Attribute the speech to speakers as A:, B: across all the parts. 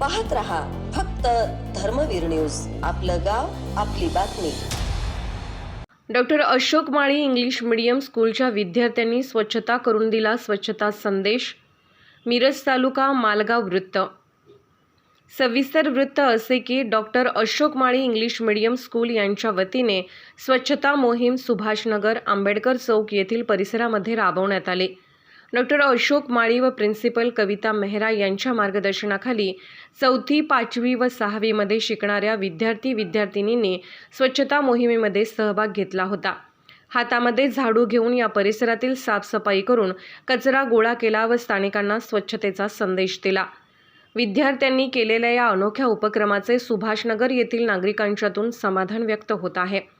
A: पाहत रहा फक्त धर्मवीर न्यूज. आपलं गाव आपली बातमी.
B: Doctor Ashok Mali English medium स्कूलच्या विद्यार्थ्यांनी स्वच्छता करून दिला स्वच्छता संदेश. मिरज तालुका मालगाव वृत्त. सविस्तर वृत्त असे की doctor Ashok Mali English medium school यांच्या वतीने स्वच्छता मोहीम सुभाषनगर आंबेडकर चौक येथील परिसरामध्ये राबवण्यात आली. डॉक्टर अशोक माळी व प्रिन्सिपल कविता मेहरा यांच्या मार्गदर्शनाखाली चौथी पाचवी व सहावीमध्ये शिकणाऱ्या विद्यार्थी विद्यार्थिनींनी स्वच्छता मोहिमेमध्ये सहभाग घेतला होता. हातामध्ये झाडू घेऊन या परिसरातील साफसफाई करून कचरा गोळा केला व स्थानिकांना स्वच्छतेचा संदेश दिला. विद्यार्थ्यांनी केलेल्या या अनोख्या उपक्रमाचे सुभाषनगर येथील नागरिकांच्यातून समाधान व्यक्त होत आहे.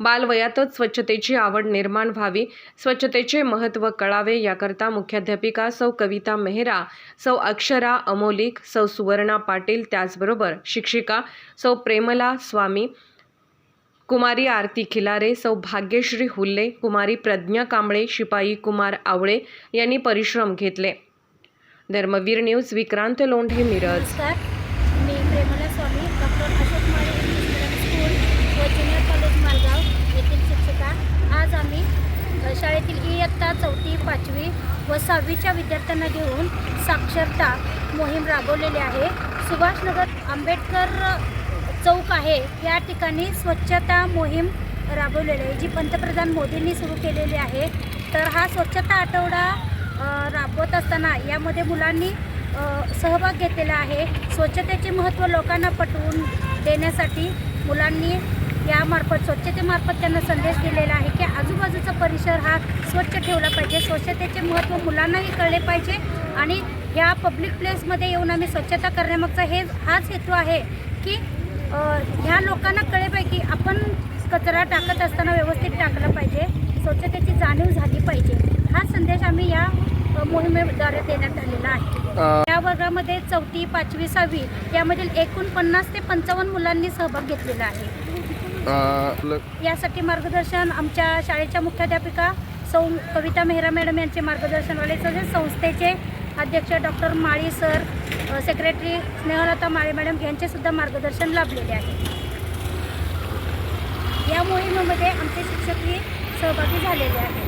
B: बालवयातच स्वच्छतेची आवड निर्माण व्हावी. स्वच्छतेचे महत्त्व कळावे याकरता मुख्याध्यापिका सौ कविता मेहरा सौ अक्षरा अमोलिक सौ सुवर्णा पाटील त्याचबरोबर शिक्षिका सौ प्रेमला स्वामी कुमारी आरती खिलारे सौ भाग्यश्री हुल्ले कुमारी प्रज्ञा कांबळे शिपाई कुमार आवळे यांनी परिश्रम घेतले. धर्मवीर न्यूज विक्रांत लोंढे मिरज.
C: मी Premala Swami doctor Ashok Male English medium school व ज्युनियर कॉलेज मालगाव येथील शिक्षिका आज आम्ही अ, शाळेतील इयत्ता चौथी पाचवी व सहावीच्या विद्यार्थ्यांना घेऊन साक्षरता मोहीम राबवलेली आहे. सुभाषनगर आंबेडकर चौक आहे. या ठिकाणी स्वच्छता मोहीम राबवलेली आहे. जी पंतप्रधान मोदींनी सुरू केलेली आहे. तर हा स्वच्छता आठवडा राबवत असताना यामध्ये मुलांनी सहभाग घेतलेला आहे. स्वच्छतेचे महत्त्व लोकांना पटवून देण्यासाठी मुलांनी यामार्फत स्वच्छतेमार्फत त्यांना संदेश दिलेला आहे की आजूबाजूचा परिसर हा स्वच्छ ठेवला पाहिजे. स्वच्छतेचे महत्त्व मुलांनाही कळले पाहिजे आणि ह्या पब्लिक प्लेसमध्ये येऊन आम्ही स्वच्छता करण्यामागचा हे हाच हेतू आहे की ह्या लोकांना कळे पाहिजे की आपण कचरा टाकत असताना व्यवस्थित टाकला पाहिजे. स्वच्छतेची जाणीव झाली पाहिजे. हा संदेश आम्ही या मोहिमेद्वारे देण्यात आलेला आहे. या वर्गामध्ये चौथी पाचवी सहावी यामधील एकूण पन्नास ते पंचावन्न मुलांनी सहभाग घेतलेला आहे. यासाठी मार्गदर्शन आमच्या शाळेच्या मुख्याध्यापिका सौ कविता मेहरा मॅडम यांचे मार्गदर्शन मार्गदर्शनवाले तसेच संस्थेचे अध्यक्ष doctor Mali sir secretary Snehalata Male madam यांचे सुद्धा मार्गदर्शन लाभलेले आहे. या मोहिमेमध्ये आमचे शिक्षकही सहभागी झालेले आहेत.